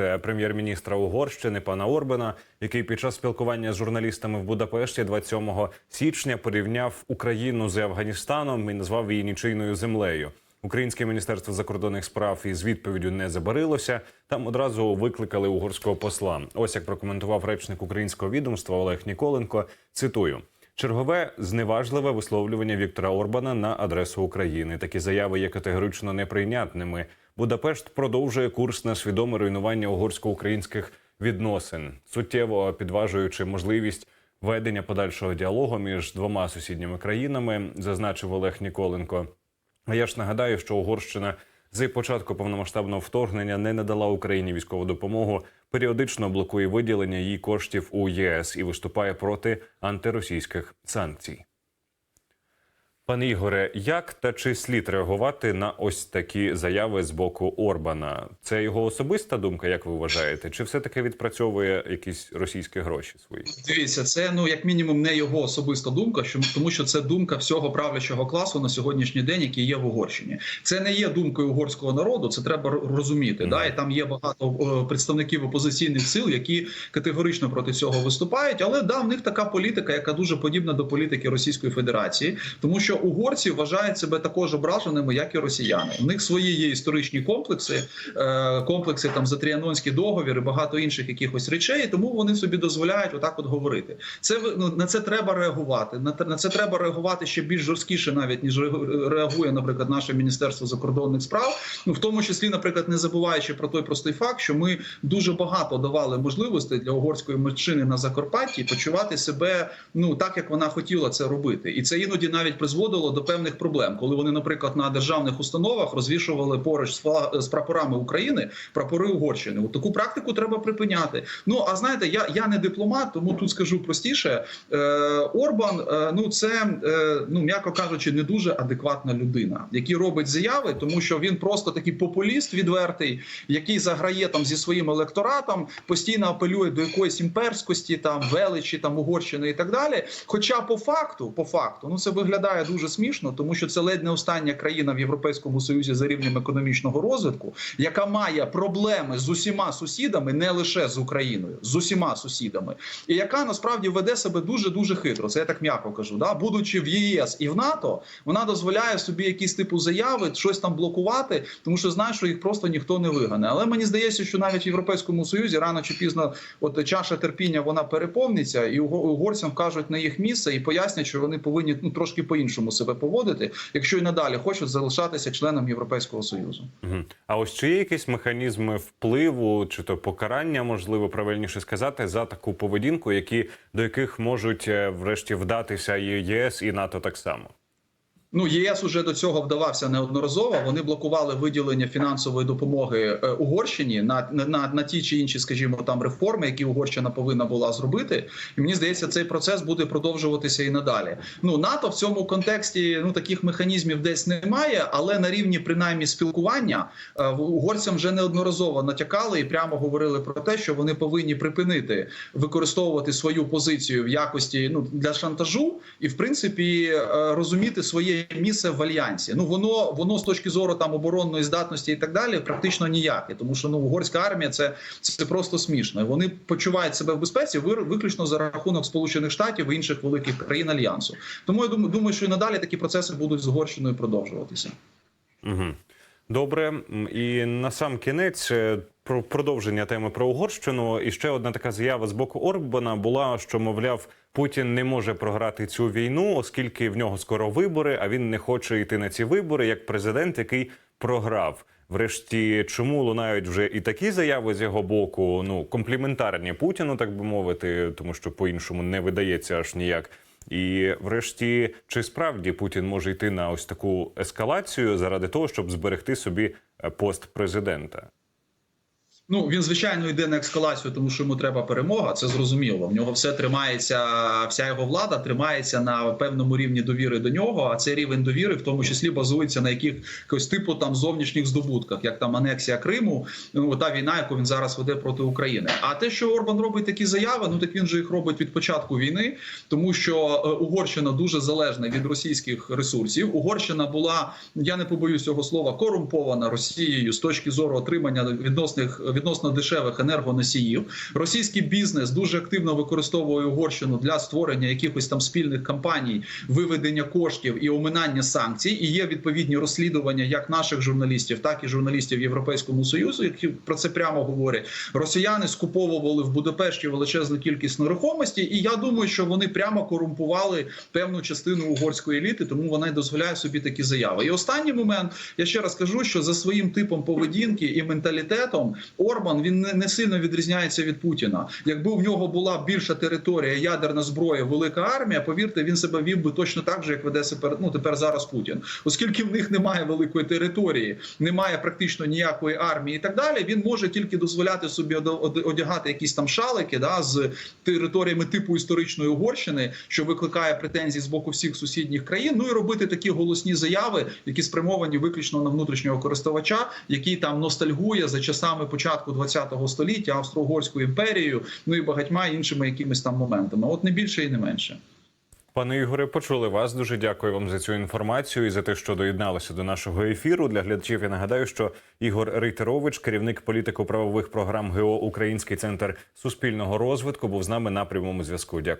е, прем'єр-міністра Угорщини пана Орбана, який під час спілкування з журналістами в Будапешті 27 січня порівняв Україну з Афганістаном і назвав її нічийною землею. Українське міністерство закордонних справ із відповіддю не забарилося. Там одразу викликали угорського посла. Ось як прокоментував речник українського відомства Олег Ніколенко. Цитую. Чергове зневажливе висловлювання Віктора Орбана на адресу України. Такі заяви є категорично неприйнятними. Будапешт продовжує курс на свідоме руйнування угорсько-українських відносин, суттєво підважуючи можливість ведення подальшого діалогу між двома сусідніми країнами, зазначив Олег Ніколенко. А я ж нагадаю, що Угорщина з початку повномасштабного вторгнення не надала Україні військову допомогу, періодично блокує виділення її коштів у ЄС і виступає проти антиросійських санкцій. Пане Ігоре, як та чи слід реагувати на ось такі заяви з боку Орбана? Це його особиста думка, як ви вважаєте? Чи все таки відпрацьовує якісь російські гроші свої? Дивіться, це ну як мінімум не його особиста думка, що тому, що це думка всього правлячого класу на сьогоднішній день, який є в Угорщині. Це не є думкою угорського народу. Це треба розуміти. Да, і там є багато представників опозиційних сил, які категорично проти цього виступають. Але да, в них така політика, яка дуже подібна до політики Російської Федерації, тому що угорці вважають себе також ображеними, як і росіяни. У них свої є історичні комплекси, е, комплекси там за Тріанонський договір і багато інших якихось речей. Тому вони собі дозволяють отак от говорити. Це ну, на це треба реагувати. На на це треба реагувати ще більш жорсткіше, навіть ніж реагує, наприклад, наше міністерство закордонних справ. Ну в тому числі, наприклад, не забуваючи про той простий факт, що ми дуже багато давали можливостей для угорської меншини на Закарпатті почувати себе ну так, як вона хотіла це робити, і це іноді навіть призводило до певних проблем, коли вони, наприклад, на державних установах розвішували поруч з прапорами України прапори Угорщини. От таку практику треба припиняти. Ну а знаєте, я, я не дипломат, тому тут скажу простіше. Е, Орбан, е, ну це е, ну м'яко кажучи, не дуже адекватна людина, який робить заяви, тому що він просто такий популіст відвертий, який заграє там зі своїм електоратом, постійно апелює до якоїсь імперськості, там величі, там Угорщини і так далі. Хоча по факту, по факту, ну це виглядає дуже смішно, тому що це ледь не остання країна в Європейському Союзі за рівнем економічного розвитку, яка має проблеми з усіма сусідами, не лише з Україною, з усіма сусідами, і яка насправді веде себе дуже дуже хитро. Це я так м'яко кажу. Да, будучи в ЄС і в НАТО, вона дозволяє собі якісь типу заяви, щось там блокувати, тому що знає, що їх просто ніхто не вигане. Але мені здається, що навіть в Європейському Союзі рано чи пізно, от чаша терпіння вона переповниться, і уго- угорцям вкажуть на їх місце і пояснять, що вони повинні ну трошки по-іншому себе поводити, якщо і надалі хочуть залишатися членом Європейського союзу. А ось чи є якісь механізми впливу чи то покарання, можливо, правильніше сказати, за таку поведінку, які до яких можуть е, врешті вдатися і ЄС і НАТО так само? Ну, ЄС уже до цього вдавався неодноразово. Вони блокували виділення фінансової допомоги е, Угорщині на, на, на, ті чи інші, скажімо, там реформи, які Угорщина повинна була зробити. І мені здається, цей процес буде продовжуватися і надалі. Ну НАТО в цьому контексті ну таких механізмів десь немає, але на рівні принаймні спілкування е, угорцям вже неодноразово натякали і прямо говорили про те, що вони повинні припинити використовувати свою позицію в якості ну для шантажу, і в принципі е, розуміти своє місце в альянсі. Ну воно воно з точки зору там оборонної здатності і так далі, практично ніяке, тому що ну угорська армія це, це просто смішно. Вони почувають себе в безпеці виключно за рахунок Сполучених Штатів і інших великих країн альянсу. Тому я думаю, думаю, що і надалі такі процеси будуть з продовжуватися. Угу. Добре, і на сам кінець е, про продовження теми про Угорщину. І ще одна така заява з боку Орбана була, що мовляв, Путін не може програти цю війну, оскільки в нього скоро вибори, а він не хоче йти на ці вибори як президент, який програв. Врешті, чому лунають вже і такі заяви з його боку, ну компліментарні Путіну, так би мовити, тому що по-іншому не видається аж ніяк. І врешті, чи справді Путін може йти на ось таку ескалацію заради того, щоб зберегти собі е, пост президента? Ну він звичайно йде на ескалацію, тому що йому треба перемога. Це зрозуміло. В нього все тримається, вся його влада тримається на певному рівні довіри до нього. А цей рівень довіри, в тому числі, базується на якихось типу там зовнішніх здобутках, як там анексія Криму, ну та війна, яку він зараз веде проти України. А те, що Орбан робить такі заяви, ну так він же їх робить від початку війни, тому що е, Угорщина дуже залежна від російських ресурсів. Угорщина була, я не побоюсь цього слова, корумпована Росією з точки зору отримання відносних відносно дешевих енергоносіїв. Російський бізнес дуже активно використовує Угорщину для створення якихось там спільних кампаній, виведення коштів і оминання санкцій. І є відповідні розслідування як наших журналістів, так і журналістів Європейському Союзу, які про це прямо говорять. Росіяни скуповували в Будапешті величезну кількість нерухомості, і я думаю, що вони прямо корумпували певну частину угорської еліти, тому вона й дозволяє собі такі заяви. І останній момент я ще раз кажу, що за своїм типом поведінки і менталітетом Орбан він не, не сильно відрізняється від Путіна. Якби в нього була більша територія, ядерна зброя, велика армія, повірте, він себе вів би точно так же, як веде себе ну, тепер зараз Путін, оскільки в них немає великої території, немає практично ніякої армії і так далі. Він може тільки дозволяти собі одягати якісь там шалики да, з територіями типу історичної Угорщини, що викликає претензії з боку всіх сусідніх країн. Ну і робити такі голосні заяви, які спрямовані виключно на внутрішнього користувача, який там ностальгує за часами початку ХХ століття Австро-Угорською імперією, ну і багатьма іншими якимись там моментами. От не більше і не менше. Пане Ігоре, почули вас. Дуже дякую вам за цю інформацію і за те, що доєдналися до нашого ефіру. Для глядачів я нагадаю, що Ігор Рейтерович, керівник політико-правових програм ГО Український центр суспільного розвитку, був з нами на прямому зв'язку. Дякую.